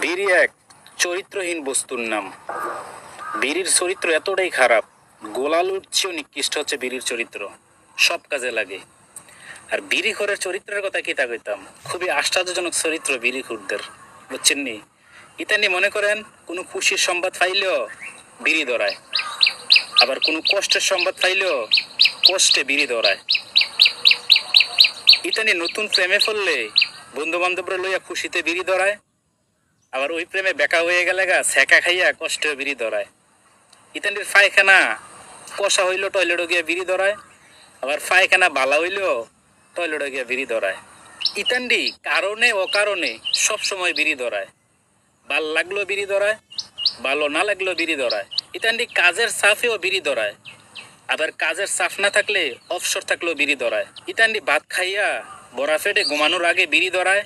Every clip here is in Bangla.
বিড়ি এক চরিত্রহীন বস্তুর নাম। বিড়ির চরিত্র এতটাই খারাপ গোলালুর চেয়েও নিকৃষ্ট হচ্ছে বিড়ির চরিত্র। সব কাজে লাগে। আর বিড়ি ঘরের চরিত্রের কথা কি তা কইতাম? খুবই আশ্চর্যজনক চরিত্র বিড়ি খুরদের বুঝছেন নি? ইতানি মনে করেন, কোনো খুশির সংবাদ পাইলেও বিড়ি ধরায়। আবার কোনো কষ্টের সংবাদ পাইলেও কষ্টে বিড়ি ধরায়। ইতানি নতুন প্রেমে ফেললে বন্ধু বান্ধবরা লইয়া খুশিতে বিড়ি ধরায়। আবার ওই প্রেমে বেকা হয়ে গেলে গা সেকা খাইয়া কষ্টে বিড়ি ধরায়। ইতানির পায়খানা, কষা হইল টয়লেটে গিয়ে বিড়ি ধরায়। আবার পায়খানা বালা হইল টয়লেটে গিয়ে বিড়ি ধরায়। ইতান্ডি কারণে, অকারণে সবসময় বিড়ি ধরায়। ভালো লাগল বিড়ি ধরায় ভালো না লাগল বিড়ি ধরায়। ইতান্ডি কাজের সাফেও বিড়ি ধরায়। আবার কাজের সাফ না থাকলে অবসর থাকলেও বিড়ি ধরায়। ইতান্ডি ভাত খাইয়া, বড়া ফেটে ঘুমানোর আগে বিড়ি ধরায়।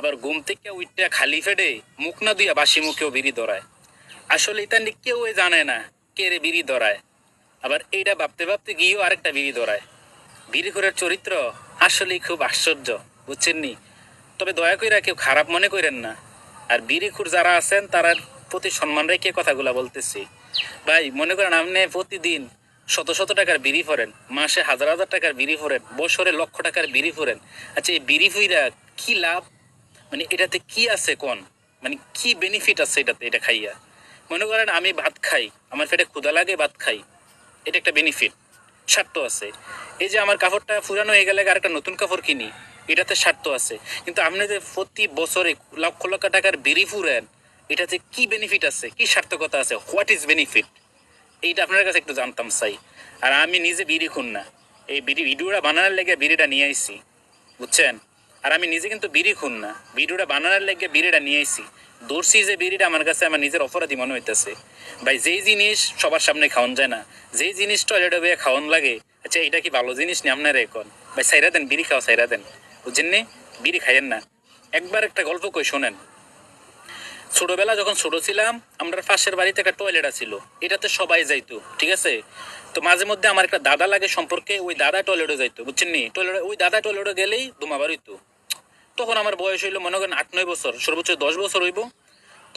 আবার ঘুম থেকে উইটটা খালি ফেডে মুখ না দুইয়া বাসি মুখেও বিড়ি ধরায়। আসলে ইতান্ডি কেউ জানে না কে রে বিড়ি ধরায়। আবার এইটা ভাবতে ভাবতে গিয়েও আরেকটা বিড়ি ধরায়। বিড়ি ঘরের চরিত্র আসলেই খুব আশ্চর্য, বুঝছেন নি? তবে দয়া কইরা কেউ খারাপ মনে করেন না। আর বিড়িখুর যারা আছেন তার প্রতি সম্মান রেখে কথাগুলা বলতেছি। ভাই, মনে করেন আপনি প্রতিদিন শত শত টাকার বিড়ি ফোরেন মাসে হাজার হাজার টাকার বিড়ি ফোরেন বছরে লক্ষ টাকার বিড়ি ফোরেন আচ্ছা এই বিড়ি ফুইরা কি লাভ? মানে এটাতে কি আছে কোন? মানে কি বেনিফিট আছে এটাতে, এটা খাইয়া? মনে করেন আমি ভাত খাই, আমার পেটে ক্ষুধা লাগে, ভাত খাই। এটা একটা বেনিফিট স্বার্থ আছে। এই যে আমার কাপড়টা ফুরানো হয়ে গেলে আরেকটা নতুন কাপড় কিনি, এটাতে স্বার্থ আছে। কিন্তু আপনি যে প্রতি বছরে লক্ষ লক্ষ টাকার বিড়ি ফুরেন, এটাতে কি বেনিফিট আছে? কি সার্থকতা আছে? হোয়াট ইজ বেনিফিট এইটা আপনার কাছে একটু জানতাম চাই। আর আমি নিজে বিড়ি খুন না। এই বিড়ি, ভিডিওটা বানানোর লেগে বিড়িটা নিয়ে আইছি। বুঝছেন? আর আমি নিজে কিন্তু বিড়ি খুন না। ভিডিওটা বানানোর লেগে বিড়িটা নিয়ে আইছি। দর্শি যে বিড়িটা আমার কাছে আমার নিজের অপরাধী মনে হইতেছে। ভাই, যেই জিনিস সবার সামনে খাওয়ান যায় না। যেই জিনিস টয়লেটে বইয়ে খাওয়ান লাগে আচ্ছা এটা কি ভালো জিনিস নিয়ে আপনার এখন? ভাই সাইরা দেন, বিড়ি খাওয়া সাইরা দেন। বুঝছেন নি? বিড়ি খাইয়েন না। একবার একটা গল্প কই শোনেন। ছোটবেলা যখন ছোট ছিলাম আমরা পাশের বাড়িতে একটা টয়লেট ছিল এটাতে সবাই যাইতো, ঠিক আছে? তো মাঝে মধ্যে আমার একটা দাদা লাগে সম্পর্কে, ওই দাদা টয়লেটে যাইতো, বুঝছেন নি? টয়লেটে ওই দাদা টয়লেটে গেলেই দুমাবার হইতো তখন আমার বয়স হইল মনে করেন আট, নয় বছর, সর্বোচ্চ দশ বছর হইব।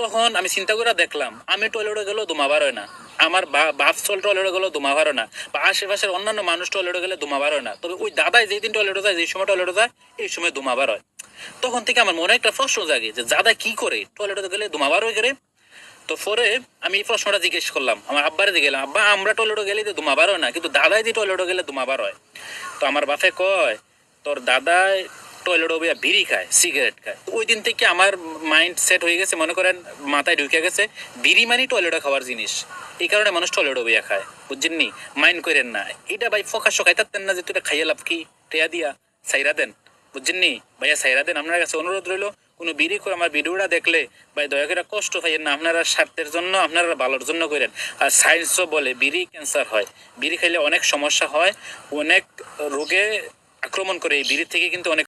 তখন আমি চিন্তা করে দেখলাম, আমি টয়লেটে গেলেও দুমাবার হয় না। আমার বাপ চল টয়লেটে গেলেও দুমাবার হয় না বা আশেপাশের অন্যান্য মানুষ টয়লেটে গেলে দুমাবার হয় না। তবে ওই দাদাই যেই দিন টয়লেটে যায়, যেই সময় টয়লেটে যায়, এই সময় দুমাবার হয়। তখন থেকে আমার মনে একটা প্রশ্ন জাগে যে, দাদা কি করে? টয়লেটে গেলে দুমাবার হয়ে গেলে তো পরে আমি এই প্রশ্নটা জিজ্ঞেস করলাম, আমার আব্বারে গেলাম আব্বা, আমরা টয়লেটে গেলে তো দুমাবার হয় না, কিন্তু দাদাই দিয়ে টয়লেটে গেলে দুমাবার হয়। তো আমার বাপে কয়, তোর দাদাই টয়লেটে বইয়া বিড়ি খায় সিগারেট খায়। ওই দিন থেকে আমার মাইন্ড সেট হয়ে গেছে, মনে করেন মাথায় ঢুকে গেছে, বিড়ি মানে টয়লেটে খাওয়ার জিনিস। এই কারণে মানুষ টয়লেটে বইয়া খায়, বুঝছেন নি? মাইন্ড করেন না। এটা ভাই ফোকাস খাইতাতেন না যে তুই খাইয়া লাভ কি? টেয়া দিয়া সাইরা দেন, বুঝছেন নি? ভাইয়া সাইরা দেন, আপনার কাছে অনুরোধ রইল, কোনো বিড়ি করে আমার ভিডিওটা দেখলে, ভাই দয়া করে কষ্ট পাইয়েন না, আপনারা স্বার্থের জন্য, আপনারা ভালোর জন্য করেন। আর সায়েন্সও বলে, বিড়ি ক্যান্সার হয়। বিড়ি খাইলে অনেক সমস্যা হয়, অনেক রোগে আক্রমণ করে, এই বিড়ি থেকে কিন্তু অনেক